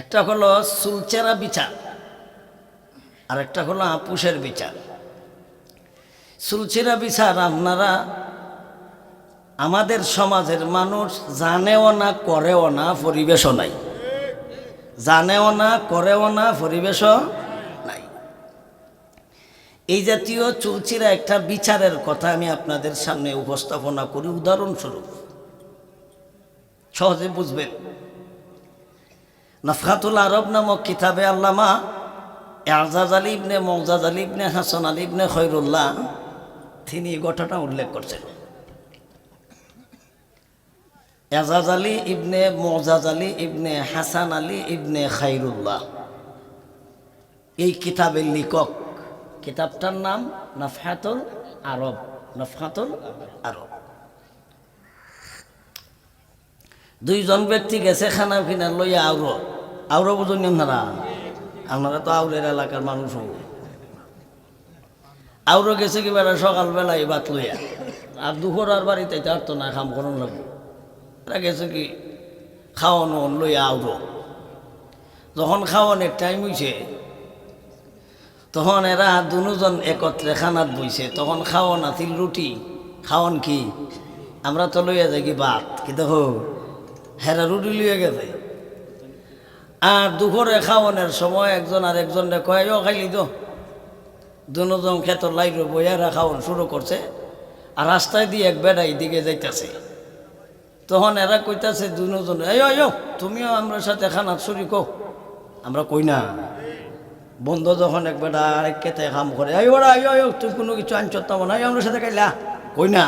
একটা হলো সুলচেরা বিচার, আর একটা হলো আপুসের বিচার। সুলচেরা বিচার আপনারা আমাদের সমাজের মানুষ জানেও না, করেও না, পরিবেশও নাই। জানেও না, করেও না, পরিবেশও নাই। এই জাতীয় চুলচিরা একটা বিচারের কথা আমি আপনাদের সামনে উপস্থাপনা করি। উদাহরণস্বরূপ, সহজে বুঝবেন। নফখাতুল আরব নামক কিতাবে আল্লামা এজাজ আলী ইবনে মৌজাজ আলী ইবনে হাসান আলী ইবনে খৈরুল্লাহ, তিনি ঘটনা উল্লেখ করছেন। এজাজ আলী ইবনে মৌজাজ আলী ইবনে হাসান আলী ইবনে খাইরুল্লাহ এই কিতাবের লেখক, কিতাবটার নাম নফহাতুল আরব নফহাতুল আরব। দুইজন ব্যক্তি গেছে খানা পিনা লইয়া আউর। আউর বুঝুন আপনারা আপনারা তো আউরের এলাকার মানুষ হব। আউরো গেছে কি বেড়া সকালবেলায় বাত লইয়া। আর দুপুর আর বাড়িতে তো না খাম করুন লাগবে। এরা গেছে কি খাওয়ানো লইয়া আউরো। যখন খাওয়ানোর টাইম হইছে, তখন এরা দুজন একত্রে খানাত বইছে। তখন খাওয়ান আছিল রুটি, খাওয়ান কি? আমরা তো লইয়া যাই কি ভাত, কি দেখো? হেরা রুটি লইয়া গেছে। আর দুপুরে খাওয়ানোর সময় একজন আর একজনে কয় খাইলি তো। দুজন ক্ষেত্র লাইট বইয়ারা খাওয়ান শুরু করছে। আর রাস্তায় দিয়ে এক বেড়াই দিকে যাইতেছে। তখন এরা কইতাছে দুজন, এই ও, তুমিও আমরা সাথে খানা চুরি কো আমরা কই না। বন্ধ যখন এক বেটা আরেক কেতে খাম করে, এই, ওরা আই তুই কোনো কিছু আনছতাম না এই আমরা সাথে খাইলা? কই না।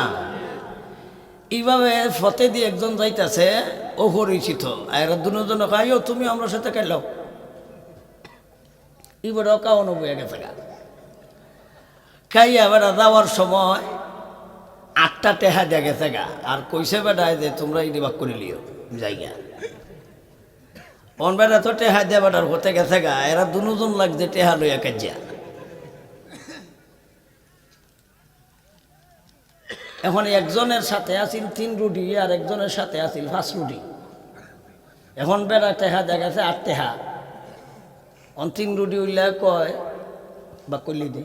এইভাবে ফতে দিয়ে একজন যাইতাছে অপরিচিত আর দুজনে কয় তুমি আমার সাথে কাইলাও এবারও কাউনো বইয়া গেছে গা। খাইয়া যাওয়ার সময় আটটা টেহা দিয়ে গেছে গা। আর কইছে বেড়ায় যে তোমরা ইডি বাক করে লিও জায়গা অন বেড়া তো টেহা দিয়ে বেটার হতে গেছে গা। এরা দুজন লাগছে টেহা লইয়া কাজিয়া। এখন একজনের সাথে আছিল তিন রুটি আর একজনের সাথে আছিল পাঁচ রুটি। এখন বেড়া টেহা দেখা গেছে আট টেহা। অন তিন রুটি উল্লে কয়, বা করলি দি।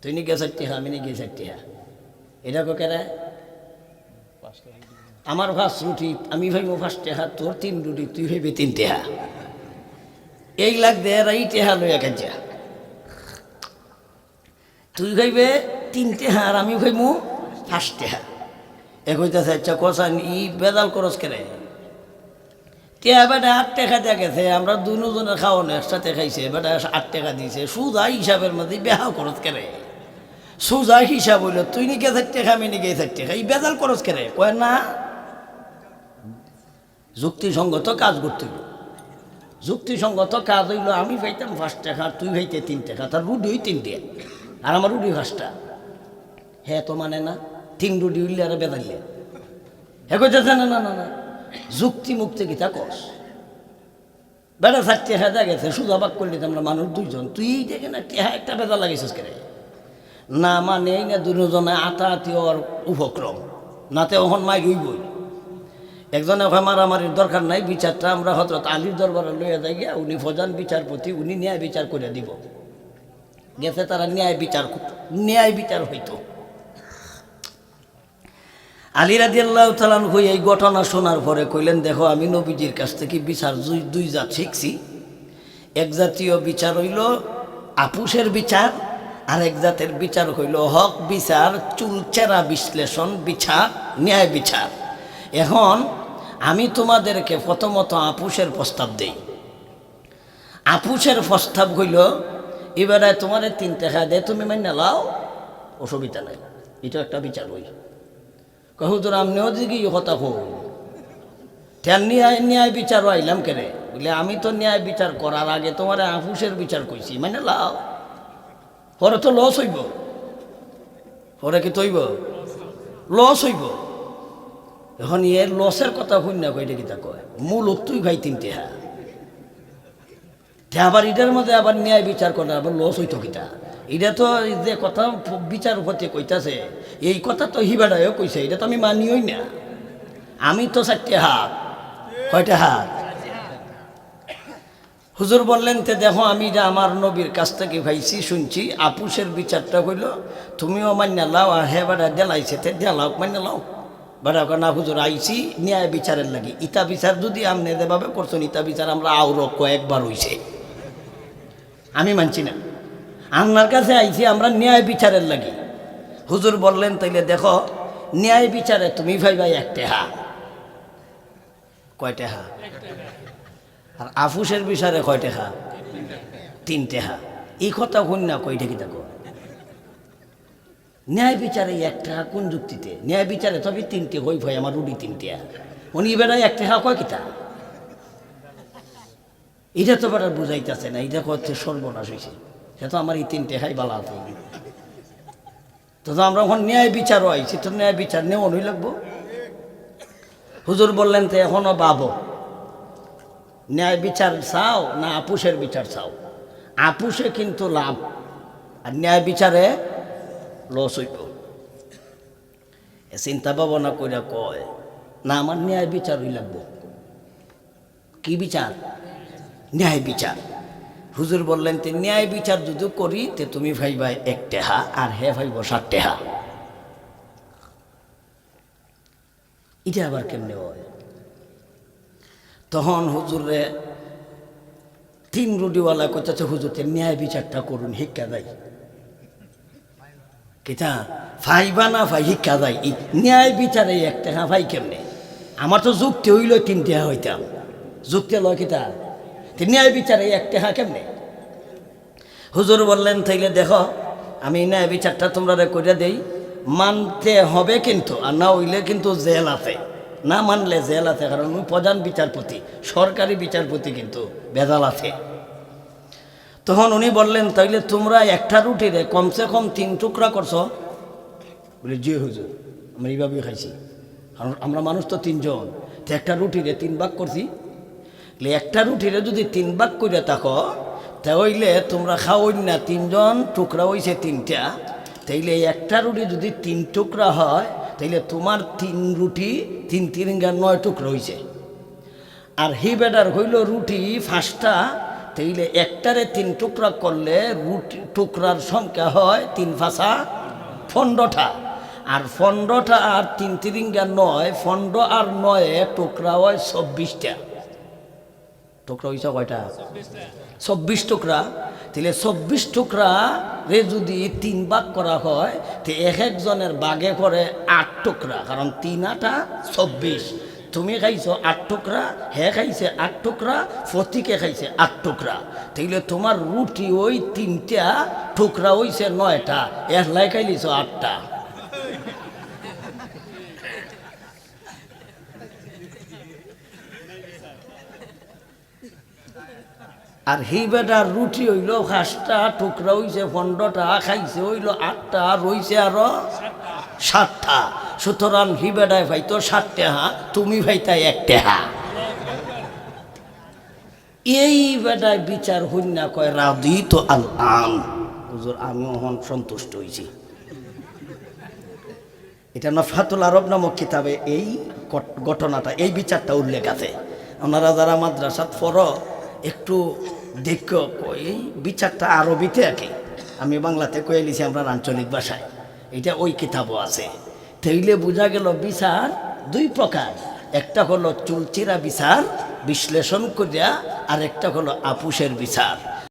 তুই নি গেছে টেহা, আমি নি গেছে টেহা। এটা কো কেরা? আমার ফার্স্ট রুটি, আমি ভাইব ফার্স্ট টেহা, তোর তিন রুটি, তুই ভাইবি তিন টেহা। এই লাগ দে এই টেহা লইয়া কাজা তুই ভাইবে তিন টেহা আর আমি ভাইমু ফার্স্ট টেহা এ কইতেছে আচ্ছা কষান ই বেদাল করস কেরে টেহা বেটা, আট টাকা দেয়া গেছে, আমরা দুজনের খাওয়ানো একসাথে খাইছে বেটা, আট টাকা দিয়েছে সুদা হিসাবের মধ্যে বেহা করস কেরে সুজা হিসাব হইল, তুই নি গেছে টাকা, আমি নি গেছে টাকা এই বেজাল করস কেরে কয়, না। যুক্তিসঙ্গত কাজ করতে হইল। যুক্তিসঙ্গত কাজ হইল, আমি পাইতাম পাঁচ টাকা, তুই ভাইতে তিন টাকা, তার রুডি তিন টাকা, আর আমার রুডি পাঁচটা। হ্যাঁ তো মানে না। তিন রুডি উঠলে আর বেদাইলে। হ্যাঁ কইতেছে না না না না। যুক্তি মুক্তি গীতা কস? বেড়া চার টেহা দেখা গেছে সুদা বাক করলি আমরা মানুষ দুইজন। তুই দেখে না টেহা একটা বেদা লাগিয়েছিস কেরে? না মানে না দুজনে আতা আত্মীয়র উপক্রম। নাতে ওহন মাই রইবই। একজনে ওখানে মারামারির দরকার নাই, বিচারটা আমরা হজরত আলীর দরবারে লইয়া যাই গিয়া, উনি ফজান বিচারপতি, উনি ন্যায় বিচার করে দিব। গেছে তারা ন্যায় বিচার ন্যায় বিচার হইতো। আলী রাজি আল্লাহ তালান হই এই ঘটনা শোনার পরে কইলেন, দেখো, আমি নবীজির কাছ থেকে বিচার দুই জাত শিখছি। এক জাতীয় বিচার হইল আপুসের বিচার, আর এক জাতের বিচার হইল হক বিচার চুলচেরা বিশ্লেষণ বিচার, ন্যায় বিচার। এখন আমি তোমাদেরকে প্রথমত আপুসের প্রস্তাব দেই। আপুসের প্রস্তাব হইল, এবারে তোমার তিন টাকা দে, তুমি মান্য লাও, অসুবিধা নাই। এটা একটা বিচার হই। কহুদুর আমনিও দিকে কথা হো তেন ন্যায় ন্যায় বিচার আইলাম কেরে? বলে, আমি তো ন্যায় বিচার করার আগে তোমার আপুসের বিচার কইছি মানে লাও। পরে তো লস হইব। পরে কি তৈব? লস হইব। এখন এর লসের কথা শুন না কইটা কিতা কয়? মূল তুই ভাই তিনটে হ্যাঁ। আবার এটার মধ্যে আবার ন্যায় বিচার করে আবার লস হইতো কিতা? এটা তো যে কথা বিচার উপরে কইতাছে, এই কথা তো হিবাডায়ও কইছে, এটা তো আমি মানিওই না। আমি তো চারটে হাত, কয়টা হাত? হুজুর বললেন, তে দেখো, আমি যে আমার নবীর কাছ থেকে ভাইছি, শুনছি, আপুসের বিচারটা হইল তুমিও মান্য লাও, আর হে বেড়া দেলাইছে, তে দেলাও মান্য লাও। বেড়া না হুজুর, আইছি, ন্যায় বিচারের লাগি। ইতা বিচার যদি আমনে যেভাবে করছেন ইতা বিচার আমরা আরও কয়েকবার হইছে। আমি মানছি না। আপনার কাছে আইছি, আমরা ন্যায় বিচারের লাগি। হুজুর বললেন, তাইলে দেখো, ন্যায় বিচারে তুমি ভাই ভাই একটা হা। কয়টা হা? আর আফুসের বিচারে কয়টা হা? তিনটে হা। এই কথা কোন না কয়টা কি দেখো? ন্যায় বিচারে একটা হা কোন যুক্তিতে? ন্যায় বিচারে তবে তিনটে, হই ভাই আমার রুডি তিনটে হা। উনি বেড়ায় একটা হা কয় কিতা? এটা তো বেড়া বুঝাইতেছে না, এটা হচ্ছে সর্বনাশ হয়েছে সে তো আমার এই তিনটে হাই বালা তো। তো আমরা এখন ন্যায় বিচারও আইছি, তো ন্যায় বিচার নেওয়ানই লাগবো। হুজুর বললেন, তো এখনও বাবো, ন্যায় বিচার চাও না আপুসের বিচার চাও? আপুসে কিন্তু লাভ, আর ন্যায় বিচারে লস হইব। চিন্তা ভাবনা কইরা কয়, না, আমার ন্যায় বিচারই লাগবো। কি বিচার? ন্যায় বিচার। হুজুর বললেন, তে ন্যায় বিচার যদি করি, তে তুমি ভাইবা এক টেহা আর হে ভাইব ষাট টেহা এটা আবার কেমনে হয়? তখন হুজুরে তিন রুটিওয়ালা করতেছে হুজুরতে ন্যায় বিচারটা করুন শিক্ষা দেয় কিতা ফাইবা না ভাই শিক্ষা দেয় ন্যায় বিচারে এক টেহা ভাই কেমনে? আমার তো যুক্তি হইল তিন টাকা হইতাম। যুক্তি লয় তে ন্যায় বিচারে এক টাকা কেমনে? হুজুর বললেন, তাইলে দেখো, আমি ন্যায় বিচারটা তোমরা করে দেই, মানতে হবে কিন্তু, আর না হইলে কিন্তু জেল আছে। না মানলে জেল আছে, কারণ প্রধান বিচারপতি, সরকারি বিচারপতি কিন্তু ভেজাল আছে। তখন উনি বললেন, তাইলে তোমরা একটা রুটিরে কমসে কম তিন টুকরা করছ? বলে, জি হুজুর, আমরা এইভাবেই খাইছি। আমরা মানুষ তো তিনজন, তো একটা রুটিরে তিন ভাগ করছি একটা রুটিরে যদি তিন ভাগ করে থাকো তা হইলে তোমরা খাওয়াই না তিনজন, টুকরা হইছে তিনটা। তাইলে একটা রুটি যদি তিন টুকরা হয়, তাইলে তোমার তিন রুটি, তিন তিন গা নয় টুকরা হইছে। আর হি বেডার হইল রুটি ফাঁসটা, তাইলে একটারে তিন টুকরা করলে রুটি, টুকরার সংখ্যা হয় তিন ফাঁসা ফন্ডটা আর ফন্ডটা আর তিন তিরিঙ্গা নয় ফন্ড আর নয়ে টুকরা হয় চব্বিশটা। টুকরা হয়েছে কয়টা? চব্বিশ টুকরা। তাহলে চব্বিশ টুকরা রে যদি তিন ভাগ করা হয়, তো এক একজনের বাগে পড়ে আট টুকরা, কারণ তিন আটা চব্বিশ। তুমি খাইছো আট টুকরা, হে খাইছে আট টুকরা, ফতিকে খাইছে আট টুকরা। তাইলে তোমার রুটি ওই তিনটা, টুকরা হইছে নয়টা এর লাই খাইলিছ আটটা। আর হি বেটার রুটি হইল পাঁচটা টুকরা হইছে পনেরোটা খাইছে, হইল আটটা রইছে আরও সাতটা। সুতরাং হি বেটায় ভাইতো সাতটা হা তুমি ভাইতাই একটে। হা এই বেটায় বিচার হইনা কয়, রাধি তো আল আম হুজুর, আমিও হন সন্তুষ্ট হয়েছি এটা নফাতুল আরব নামক কিতাবে এই ঘট- ঘটনাটা, এই বিচারটা উল্লেখ আছে। আপনারা যারা মাদ্রাসাত পড় একটু দেখ এই বিচারটা আরবিতে আঁকে আমি বাংলাতে কয়ে লিছি আমরা আঞ্চলিক ভাষায়। এটা ওই কিতাবও আছে। তাইলে বোঝা গেল বিচার দুই প্রকার। একটা হলো চুলচিরা বিচার, বিশ্লেষণ করিয়া আর একটা হলো আপুষের বিচার।